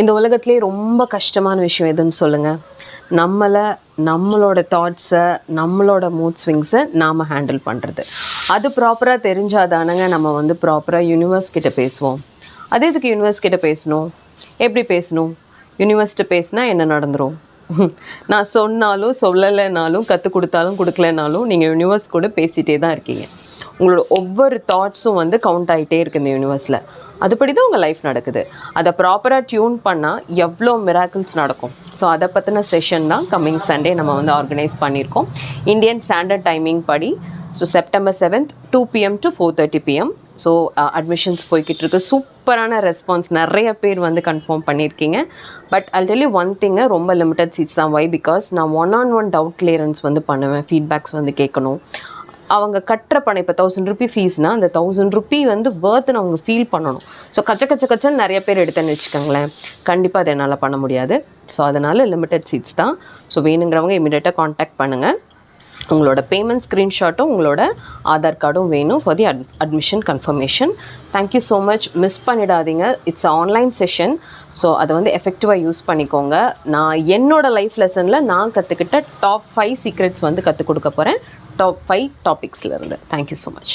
இந்த உலகத்திலே ரொம்ப கஷ்டமான விஷயம் எதுன்னு சொல்லுங்கள் நம்மளை நம்மளோட தாட்ஸை நம்மளோட மூட் ஸ்விங்ஸை நாம் ஹேண்டில் பண்ணுறது அது ப்ராப்பராக தெரிஞ்சாதானங்க நம்ம வந்து ப்ராப்பராக யூனிவர்ஸ் கிட்ட பேசுவோம். அது எதுக்கு யூனிவர்ஸ் கிட்டே பேசணும்? எப்படி பேசணும்? யூனிவர்ஸ்ட்டு பேசினா என்ன நடந்துடும் நான் சொன்னாலும் சொல்லலைனாலும் கற்றுக் கொடுத்தாலும் கொடுக்கலனாலும் நீங்கள் யூனிவர்ஸ் கூட பேசிகிட்டே தான் இருக்கீங்க. உங்களோட ஒவ்வொரு தாட்ஸும் வந்து கவுண்ட் ஆகிட்டே இருக்குது இந்த யூனிவர்ஸில் அதுபடி தான் உங்கள் லைஃப் நடக்குது. அதை ப்ராப்பராக டியூன் பண்ணால் எவ்வளோ மிராக்கிள்ஸ் நடக்கும். ஸோ அதை பற்றின செஷன் தான் கம்மிங் சண்டே நம்ம வந்து ஆர்கனைஸ் பண்ணியிருக்கோம். இந்தியன் ஸ்டாண்டர்ட் டைமிங் படி so September seventh two PM to four thirty PM so admissions போய்கிட்டு இருக்கு. சூப்பரான ரெஸ்பான்ஸ் நிறைய பேர் வந்து கன்ஃபார்ம் பண்ணியிருக்கீங்க. பட் அல் ஒன் திங்கு ரொம்ப லிமிட்டட் சீட்ஸ் தான். வை பிகாஸ் நான் one on one doubt clearance வந்து பண்ணுவேன். ஃபீட்பேக்ஸ் வந்து கேட்கணும். அவங்க கட்டுற பணம் இப்போ தௌசண்ட் ருபி ஃபீஸ்னால் அந்த தௌசண்ட் ருபி வந்து வேர்த்துன்னு அவங்க ஃபீல் பண்ணணும். ஸோ கச்ச கச்ச கச்சன்னு நிறைய பேர் எடுத்தேன்னு வச்சுக்கோங்களேன். கண்டிப்பாக அதை என்னால் பண்ண முடியாது. ஸோ அதனால் லிமிட்டட் சீட்ஸ் தான். ஸோ வேணுங்கிறவங்க இமீடியட்டாக காண்டாக்ட் பண்ணுங்கள் உங்களோட பேமெண்ட் ஸ்க்ரீன்ஷாட்டும் உங்களோட ஆதார் கார்டும் வேணும் for the at admission confirmation thank you so much miss பண்ணிடாதீங்க. இட்ஸ் ஆன்லைன் செஷன் ஸோ அதை வந்து எஃபெக்டிவாக யூஸ் பண்ணிக்கோங்க. நான் என்னோடய லைஃப் லெசனில் நான் கற்றுக்கிட்ட டாப் ஃபைவ் சீக்ரெட்ஸ் வந்து கற்றுக் கொடுக்க போகிறேன் டாப் ஃபைவ் டாபிக்ஸ்லேருந்து தேங்க்யூ ஸோ மச்